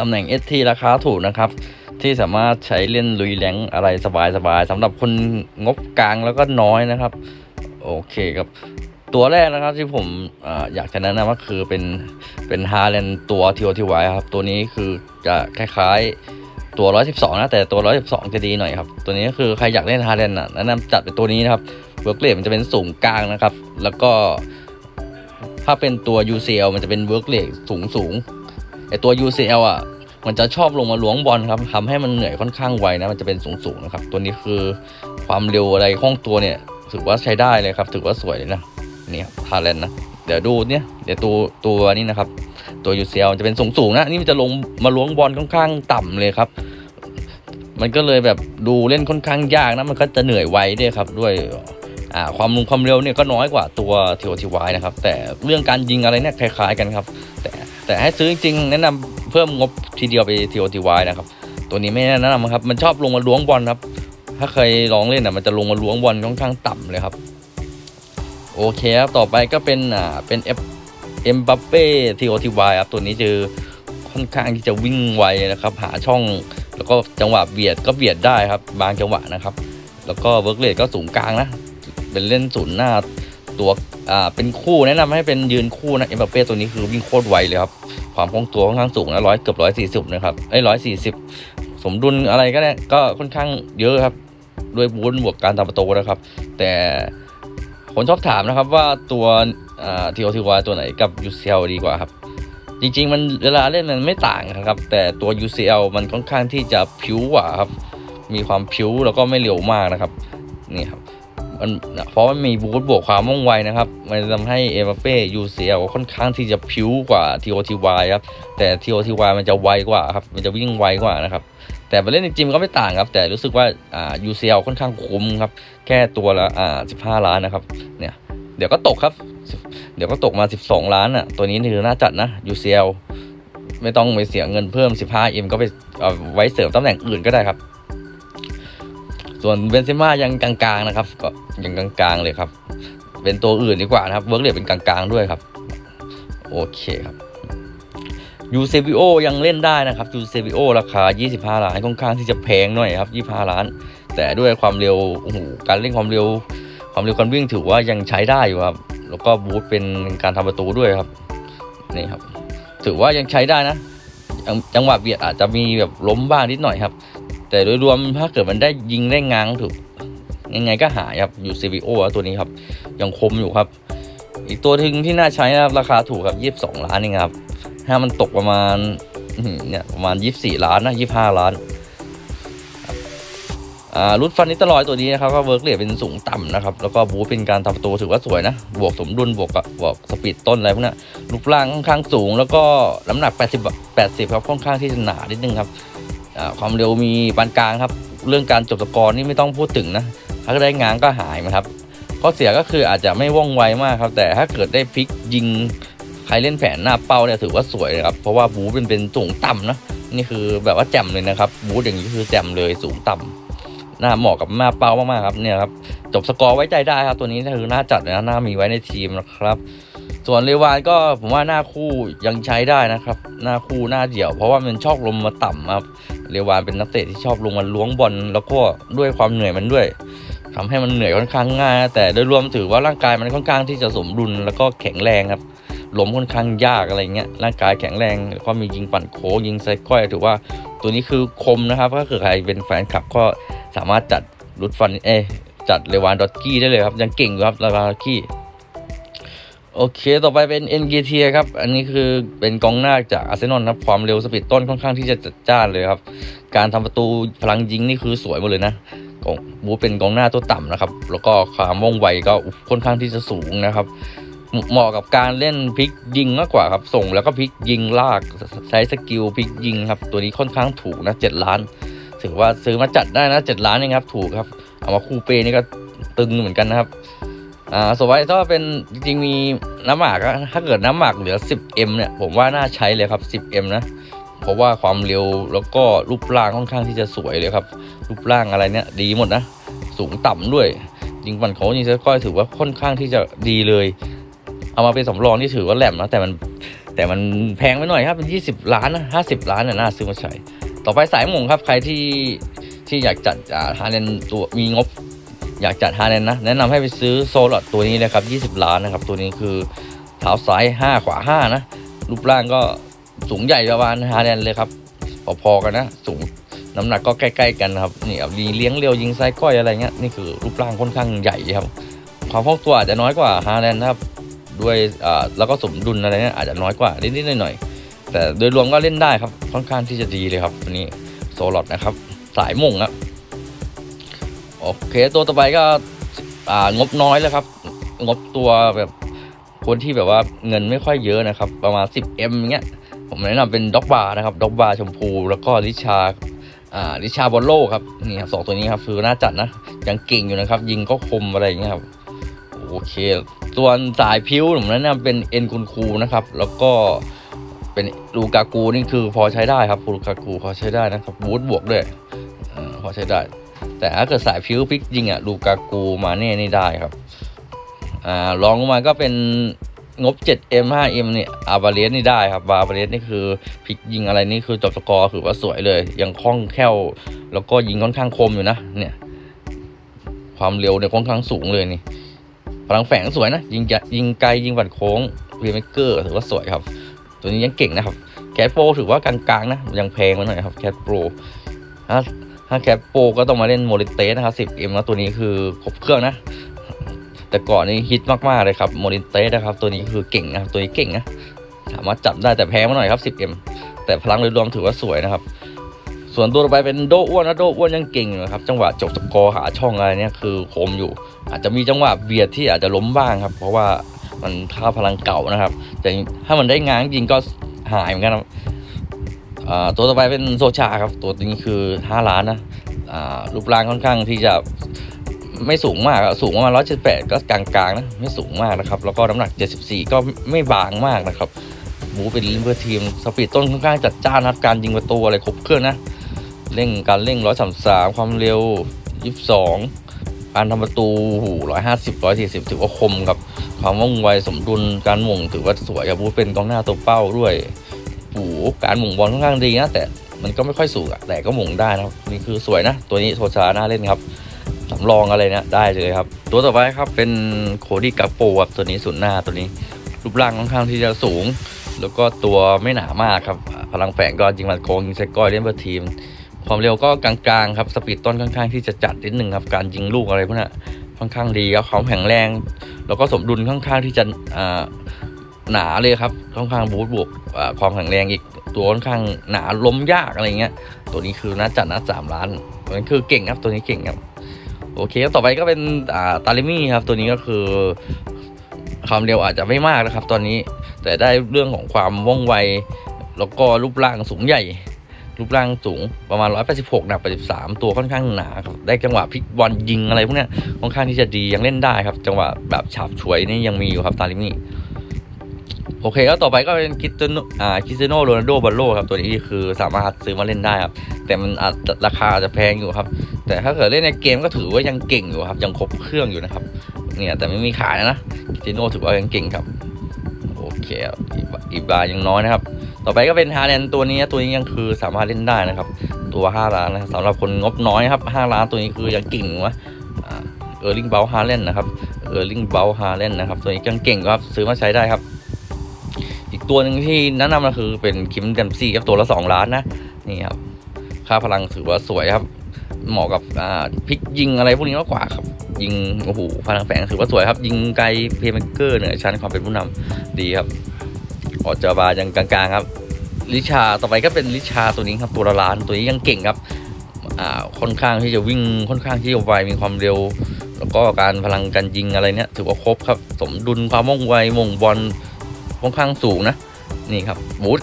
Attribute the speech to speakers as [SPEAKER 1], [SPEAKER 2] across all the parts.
[SPEAKER 1] ตำแหน่ง ST ราคาถูกนะครับ ที่สามารถใช้เล่นลุยแรงอะไรสบายๆสำหรับคนงบกลางแล้วก็น้อยนะครับ โอเคครับ ตัวแรกนะครับที่ผมออยากจะแนะนำก็คือเป็นเป็นฮาเลนตัวทีโอทีไวครับ ตัวนี้คือจะคล้ายๆตัว 112 นะ แต่ตัว 112 จะดีหน่อยครับ ตัวนี้ก็คือใครอยากเล่นฮาเลนอะแนะนำจัดเป็นตัวนี้นะครับเวิร์กเลทมันจะเป็นสูงกลางนะครับ แล้วก็ถ้าเป็นตัว UCL มันจะเป็นเวิร์กเลทสูงสูง ไอตัว UCL อะมันจะชอบลงมาล้วงบอลครับทำให้มันเหนื่อยค่อนข้างไวนะ มันจะเป็นสูงสูงนะครับ ตัวนี้คือความเร็วอะไรคล่องตัวเนี่ย ถือว่าใช้ได้เลยครับ ถือว่าสวยเลยนะนี่ครับฮาแลนด์นะ เดี๋ยวดูเนี่ย เดี๋ยวตัวตัวนี้นะครับ ตัว UCL จะเป็นสูงสูงนะ นี่มันจะลงมาล้วงบอลค่อนข้างต่ำเลยครับ มันก็เลยแบบดูเล่นค่อนข้างยากนะ มันก็จะเหนื่อยไวด้วยครับ ด้วยความลงความเร็วเนี่ยก็น้อยกว่าตัว TOTY นะครับ แต่เรื่องการยิงอะไรเนี่ยคล้าย ๆ กันครับ แต่ แต่ให้ซื้อจริงๆแนะนำเพิ่มงบทีเดียวไป TOTY นะครับ ตัวนี้ไม่แนะนำครับ มันชอบลงมาล้วงบอลครับ ถ้าเคยลองเล่นอะมันจะลงมาล้วงบอลค่อนข้างต่ำเลยครับ โอเคครับต่อไปก็เป็นอ่าเป็นเอฟเอ็มบัปเป้ TOTY ครับตัวนี้จะค่อนข้างที่จะวิ่งไวนะครับ หาช่องแล้วก็จังหวะเบียดก็เบียดได้ครับ บางจังหวะนะครับ แล้วก็เวิร์กเลทก็สูงกลางนะเป็นเล่นศูนย์หน้า ตัวอ่าเป็นคู่แนะนำให้เป็นยืนคู่นะเอ็มบัปเป้ตัวนี้คือวิ่งโคตรไวเลยครับ ความคล่องตัวค่อนข้างสูงนะร้อยเกือบร้อยสี่สิบนะครับไอ้ร้อยสี่สิบสมดุลอะไรก็ได้ก็ค่อนข้างเยอะครับ ด้วยบูนบวกการทำประตูนะครับ แต่คนชอบถามนะครับว่าตัวทีโอทีวตัวไหนกับ UCL ดีกว่าครับ จริง ๆ มันเวลาเล่นมันไม่ต่างครับ แต่ตัว UCL มันค่อนข้างที่จะผิวกว่าครับ มีความผิวแล้วก็ไม่เร็วมากนะครับ นี่ครับ มันเพราะมันมีบูทบวกความว่องไวนะครับ มันทำให้เอ็มบัปเป้ UCL ค่อนข้างที่จะพิ้วกว่า TOTY ครับ แต่ TOTY มันจะไวกว่าครับ มันจะวิ่งไวกว่านะครับ แต่ไปเล่นในจิมก็ไม่ต่างครับ แต่รู้สึกว่าอ่า UCL ค่อนข้างคุ้มครับ แค่ตัวละอ่า15ล้านนะครับ เนี่ย เดี๋ยวก็ตกครับ เดี๋ยวก็ตกมา 12 ล้านอะ ตัวนี้คือน่าจัดนะ UCL ไม่ต้องไปเสียเงินเพิ่ม 15M ก็ไปเอาไว้เสริมตำแหน่งอื่นก็ได้ครับ ส่วนเบนเซม่ายังกลางๆนะครับ ก็ยังกลางๆเลยครับ เป็นตัวอื่นดีกว่านะครับเวิร์กเรทเป็นกลางๆด้วยครับ โอเคครับยูเซบิโอยังเล่นได้นะครับยูเซบิโอราคา 25 ล้านค่อนข้างที่จะแพงหน่อยครับ 25 ล้าน แต่ด้วยความเร็วโอ้โหการเล่นความเร็ว ความเร็วการวิ่งถือว่ายังใช้ได้อยู่ครับ แล้วก็บูทเป็นการทำประตูด้วยครับนี่ครับ ถือว่ายังใช้ได้นะจังหวะเบียดอาจจะมีแบบล้มบ้างนิดหน่อยครับ แต่โดยรวมถ้าเกิดมันได้ยิงได้ง้างถูกยังไงก็หายครับอยู่ CVO ตัวนี้ครับยังคมอยู่ครับ อีกตัวหนึงที่น่าใช้นะครับราคาถูกครับยี่สิบสองล้านเองครับถ้ามันตกประมาณเนี่ยประมาณยี่สิบสี่ล้านนะยี่ห้าล้านอ่ารุดฟันนิตลอยตัวนี้นะครับก็เวิร์กเรทเป็นสูงต่ำนะครับ แล้วก็บูเป็นการทำประตูถือว่าสวยนะ บวกสมดุลบวกกับบวกสปีดต้นอะไรพวกนี้รูปร่างค่อนข้างสูง แล้วก็น้ำหนัก 80 80 ครับค่อนข้างที่จะหนานิดนึงครับ ความเร็วมีปานกลางครับ เรื่องการจบสกอร์นี่ไม่ต้องพูดถึงนะถ้าได้งานก็หายนะครับข้อเสียก็คืออาจจะไม่ว่องไวมากครับ แต่ถ้าเกิดได้พลิกยิงใครเล่นแผนหน้าเป้าเนี่ยถือว่าสวยเลยครับ เพราะว่าบูธเป็นเป็นสูงต่ำนะนี่คือแบบว่าแจ่มเลยนะครับ บูธอย่างนี้คือแจ่มเลยสูงต่ำหน้าเหมาะกับหน้าเป้ามากๆครับเนี่ยครับจบสกอร์ไว้ใจได้ครับ ตัวนี้คือหน้าจัดนะหน้ามีไว้ในทีมนะครับ ส่วนเรวานก็ผมว่าหน้าคู่ยังใช้ได้นะครับ หน้าคู่หน้าเดี่ยว เพราะว่ามันชอบลงมาต่ำครับ เรวานเป็นนักเตะที่ชอบลงมาล้วงบอลแล้วก็ด้วยความเหนื่อยมันด้วยทำให้มันเหนื่อยค่อนข้างง่ายนะแต่โดยรวมถือว่าร่างกายมันค่อนข้างที่จะสมดุลแล้วก็แข็งแรงครับล้มค่อนข้างยากอะไรเงี้ยร่างกายแข็งแรงแล้วก็มียิงปั่นโค้งยิงไซก้อยถือว่าตัวนี้คือคมนะครับถ้าเกิดใครเป็นแฟนคลับก็สามารถจัดรุดฟันเอจัดเรวานดอตกี้ได้เลยครับยังเก่งอยู่ครับเรวานดอตกี้ โอเค ต่อไปเป็น NGT ครับ อันนี้คือเป็นกองหน้าจากอาร์เซนอลครับ ความเร็วสปีดต้นค่อนข้างที่จะจัดจ้านเลยครับ การทำประตูพลังยิงนี่คือสวยหมดเลยนะกองบูเป็นกองหน้าตัวต่ำนะครับ แล้วก็ความว่องไวก็ค่อนข้างที่จะสูงนะครับ เหมาะกับการเล่นพลิกยิงมากกว่าครับ ส่งแล้วก็พลิกยิงลากใช้สกิลพลิกยิงครับ ตัวนี้ค่อนข้างถูกนะเจ็ดล้าน ถือว่าซื้อมาจัดได้นะเจ็ดล้านเองครับ ถูกครับ เอามาคู่เปนี่ก็ตึงเหมือนกันนะครับ อ่าสวัสดีถ้าเป็นจริงๆมีน้ำหมากอะถ้าเกิดน้ำหมากเหลือ 10m เนี่ยผมว่าน่าใช้เลยครับ 10m นะเพราะว่าความเร็วแล้วก็รูปร่างค่อนข้างที่จะสวยเลยครับ รูปร่างอะไรเนี่ยดีหมดนะ สูงต่ำด้วยยิงฟันโค้งยิงสก้อยถือว่าค่อนข้างที่จะดีเลย เอามาเป็นสำรองที่ถือว่าแหลมนะแต่มันแต่มันแพงไปหน่อยครับเป็น20ล้านนะ50ล้านน่ะน่าซื้อมาใช้ ต่อไปสายหมงครับใครที่ที่อยากจัดอ่าเลนตัวมีงบ อยากจัดฮาเลนนะ แนะนำให้ไปซื้อโซลอดตัวนี้เลยครับ 20 ล้านนะครับ ตัวนี้คือเท้าซ้าย 5 ขวา 5 นะ รูปร่างก็สูงใหญ่ประมาณฮาเลนเลยครับ พอๆกันนะ สูงน้ำหนักก็ใกล้ๆกันครับนี่เอาเลี้ยงเร็วยิงไซก้อยอะไรเงี้ยนี่คือรูปร่างค่อนข้างใหญ่ครับ ความคล่องตัวอาจจะน้อยกว่าฮาเลนนะครับด้วยอ่าแล้วก็สมดุลอะไรเนี่ยอาจจะน้อยกว่านิดๆหน่อยๆแต่โดยรวมก็เล่นได้ครับค่อนข้างที่จะดีเลยครับตัวนี้โซลอดนะครับ สายหม่งอะโอ เคตัวต่อไปก็อ่างบน้อยแล้วครับ งบตัวแบบคนที่แบบว่าเงินไม่ค่อยเยอะนะครับ ประมาณ 10m อย่างเงี้ยผมแนะนำเป็นด็อกบาร์นะครับด็อกบาร์ชมพูแล้วก็ลิชาอ่าลิชาบอลโลครับนี่ครับสองตัวนี้ครับคือน่าจัดนะยังเก่งอยู่นะครับ ยิงก็คมอะไรอย่างเงี้ยครับโอเค ส่วนสายพิ้วผมแนะนำเป็นเอ็นคุณคูนะครับ แล้วก็เป็นลูกากูนี่คือพอใช้ได้ครับลูกากูพอใช้ได้นะครับบูทบวกด้วยพอใช้ได้ แต่ถ้าเกิดสายพิ้วพลิกยิงอะลูกากูมาเน่นี่ได้ครับอ่ารองลงมาก็เป็นงบ 7M 5M เนี่ยอาบาเลสนี่ได้ครับอาบาเลสนี่คือพลิกยิงอะไรนี่คือจบสกอร์ถือว่าสวยเลย ยังคล่องแคล่ว แล้วก็ยิงค่อนข้างคมอยู่นะ เนี่ย ความเร็วเนี่ยค่อนข้างสูงเลยนี่พลังแฝงสวยนะ ยิงยิงไกลยิงบัดโค้งเพย์เมเกอร์ถือว่าสวยครับ ตัวนี้ยังเก่งนะครับแคทโปรถือว่ากลางๆนะ ยังแพงไปหน่อยครับแคทโปรถ้า ถ้าแคทโปก็ต้องมาเล่นโมลิเตสนะครับ 10M แล้วตัวนี้คือครบเครื่องนะ แต่ก่อนนี้ฮิตมากๆเลยครับโมลิเตสนะครับ ตัวนี้คือเก่งนะครับตัวนี้เก่งนะสามารถจับได้แต่แพงมาหน่อยครับ 10M แต่พลังโดยรวมถือว่าสวยนะครับ ส่วนตัวต่อไปเป็นโดอ้วนนะโดอ้วนยังเก่งนะครับ จังหวะจบสกอร์หาช่องอะไรเนี่ยคือคมอยู่ อาจจะมีจังหวะเบียดที่อาจจะล้มบ้างครับ เพราะว่ามันท่าพลังเก่านะครับ แต่ถ้ามันได้ง้างจริงก็หายเหมือนกันครับ ตัวต่อไปเป็นโซชาครับ ตัวนี้คือ 5 ล้านนะรูปร่างค่อนข้างที่จะไม่สูงมากสูงประมาณ178ก็กลางๆนะไม่สูงมากนะครับ แล้วก็น้ำหนัก74ก็ไม่บางมากนะครับบูเป็นลิมเบอร์ทีมสปีดต้นค่อนข้างจัดจ้านนะครับการยิงประตูอะไรครบเครื่องนะเร่งการเร่ง133ความเร็ว22การทำประตูร้อยห้าสิบร้อยสี่สิบถือว่าคมกับความว่องไวสมดุลการหม่งถือว่าสวยครับบูเป็นกองหน้าตัวเป้าด้วย หการหม่งบอลค่อนข้างดีนะแต่มันก็ไม่ค่อยสูงอะแต่ก็หม่งได้นะครับนี่คือสวยนะ ตัวนี้โทชาน่าเล่นครับสำรองอะไรเนี่ยได้เลยครับ ตัวต่อไปครับเป็นโคดี้กัปโปครับตัวนี้ศูนหน้าตัวนี้ รูปร่างค่อนข้างที่จะสูง แล้วก็ตัวไม่หนามากครับ พลังแฝงก็ยิงมัดโค้งยิงใช้ก้อยเล่นเพื่อทีม ความเร็วก็กลางๆครับสปีดต้นค่อนข้างที่จะจัดนิดหนึ่งครับการยิงลูกอะไรพวกนี้ค่อนข้างดีครับความแข็งแรง แล้วก็สมดุลค่อนข้างที่จะ หนาเลยครับค่อนข้างบูทบวกความแข็งแรงอีกตัวค่อนข้างหนาล้มยากอะไรเงี้ย ตัวนี้คือน่าจัดนะสามล้านตัวนี้คือเก่งครับตัวนี้เก่งครับโอเคต่อไปก็เป็นตาลิมี่ครับตัวนี้ก็คือความเร็วอาจจะไม่มากนะครับ ตอนนี้แต่ได้เรื่องของความว่องไว แล้วก็รูปร่างสูงใหญ่ รูปร่างสูงประมาณ 186หนัก83 ตัวค่อนข้างหนาครับได้จังหวะพลิกบอลยิงอะไรพวกนี้ค่อนข้างที่จะดียังเล่นได้ครับ จังหวะแบบฉาบฉวยนี่ยังมีอยู่ครับตาลิมี่ โอเคแล้วต่อไปก็เป็นคิสเตโนอ่าคริสเตโนโรนัลโดบอลโลครับ ตัวนี้คือสามารถซื้อมาเล่นได้ครับ แต่มันอาจราคาอาจจะแพงอยู่ครับ แต่ถ้าเกิดเล่นในเกมก็ถือว่ายังเก่งอยู่ครับ ยังครบเครื่องอยู่นะครับ เนี่ยแต่ไม่มีขายนะคิสเตโนถือว่ายังเก่งครับ โอเคอีบายังน้อยนะครับ ต่อไปก็เป็นฮาแลนตัวนี้ตัวนี้ยังคือสามารถเล่นได้นะครับ ตัว 5 ล้านนะสำหรับคนงบน้อยครับ 5 ล้านตัวนี้คือยังเก่งวะเออร์ลิงเบลฮาเลนนะครับ เออร์ลิงเบลฮาเลนนะครับ ตัวนี้ยังเก่งครับซื้อมาใช้ได้ครับ ตัวหนึ่งที่แนะนำก็คือเป็นคิมเดมซี่ครับตัวละ 2 ล้านนะนี่ครับค่าพลังถือว่าสวยครับ เหมาะกับอ่าพลิกยิงอะไรพวกนี้มากกว่าครับ ยิงโอ้โหพลังแฝงถือว่าสวยครับ ยิงไกลเพย์เมเกอร์เหนือชั้นความเป็นผู้นำดีครับออจาบายังกลางๆครับลิชาต่อไปก็เป็นลิชาตัวนี้ครับตัวละล้านตัวนี้ยังเก่งครับอ่าค่อนข้างที่จะวิ่งค่อนข้างที่จะไวมีความเร็ว แล้วก็การพลังการยิงอะไรเนี่ยถือว่าครบครับ สมดุลความว่องไวมงบอล ค่อนข้างสูงนะ นี่ครับบูธ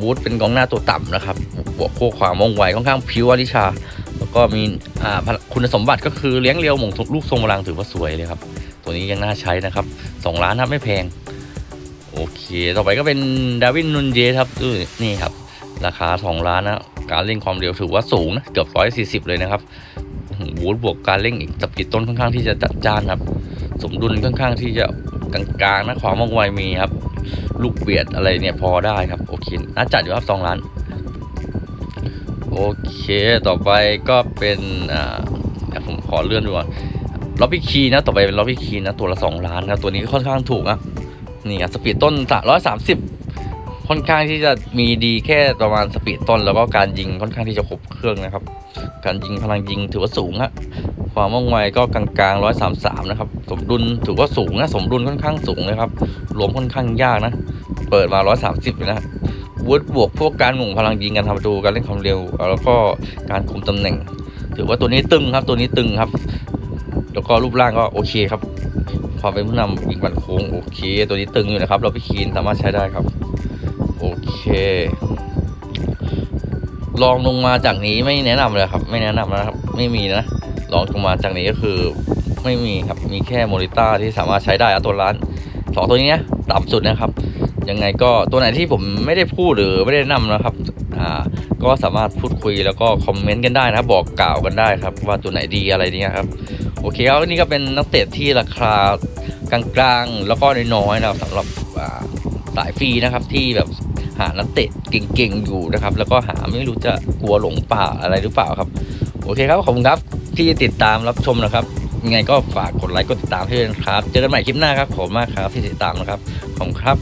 [SPEAKER 1] บูธเป็นกองหน้าตัวต่ำนะครับบวกคู่ความว่องไวค่อนข้างผิวอลิชา แล้วก็มีอ่าคุณสมบัติก็คือเลี้ยงเร็วหมงลูกทรงพลังถือว่าสวยเลยครับ ตัวนี้ยังน่าใช้นะครับสองล้านครับไม่แพง โอเค ต่อไปก็เป็นดาวินนุนเยครับนี่ครับ ราคา 2 ล้านนะการเล่นความเร็วถือว่าสูงนะเกือบ 140 เลยนะครับวูดบวกการเล่นอีกสปีดต้นค่อนข้างที่จะจัดจ้านครับ สมดุลค่อนข้างที่จะกลางๆนะความว่องไวมีครับ ลูกเบียดอะไรเนี่ยพอได้ครับโอเคน่าจัดอยู่ครับ2ล้านโอเคต่อไปก็เป็นอ่าเดี๋ยวผมขอเลื่อนดูก่อนล็อบบี้คีนะต่อไปเป็นล็อบบี้คีนะตัวละ2ล้านนะตัวนี้ค่อนข้างถูกนะนี่ครับสปีดต้นร้อยสามสิบค่อนข้างที่จะมีดีแค่ประมาณสปีดต้น แล้วก็การยิงค่อนข้างที่จะครบเครื่องนะครับ การยิงพลังยิงถือว่าสูงฮะ ความว่องไวก็กลางๆร้อยสามสามนะครับ สมดุลถือว่าสูงนะ สมดุลค่อนข้างสูงเลยครับรวมค่อนข้างยากนะ เปิดมาร้อยสามสิบเลยนะวุฒิบวกพวกการหม่งพลังยิงการทำประตูการเล่นความเร็ว แล้วก็การคุมตำแหน่ง ถือว่าตัวนี้ตึงครับ ตัวนี้ตึงครับ แล้วก็รูปร่างก็โอเคครับความเป็นผู้นำยิงบันโค้งโอเค ตัวนี้ตึงอยู่นะครับ เราไปคีนสามารถใช้ได้ครับโอเคลองลงมาจากนี้ไม่แนะนำเลยครับ ไม่แนะนำนะครับ ไม่มีนะ ลองลงมาจากนี้ก็คือไม่มีครับ มีแค่โมนิต้าที่สามารถใช้ได้อะตัวร้านสองตัวนี้นะต่ำสุดนะครับ ยังไงก็ตัวไหนที่ผมไม่ได้พูดหรือไม่ได้นะนำนะครับอ่าก็สามารถพูดคุยแล้วก็คอมเมนต์กันได้นะบบอกกล่าวกันได้ครับ ว่าตัวไหนดีอะไรเนี้ยครับโอเคครับนี่ก็เป็นนักเตะที่ราคากลางๆ แล้วก็น้อยๆนะครับสำหรับสายฟรีนะครับที่แบบหานักเตะเก่งๆอยู่นะครับ แล้วก็หาไม่รู้จะกลัวหลงป่าอะไรหรือเปล่าครับ โอเคครับขอบคุณครับ ที่ติดตามรับชมนะครับ ยังไงก็ฝากกดไลค์กดติดตามให้ด้วยนะครับ เจอกันใหม่คลิปหน้าครับขอบคุณมากครับที่ติดตามนะครับ ขอบคุณครับ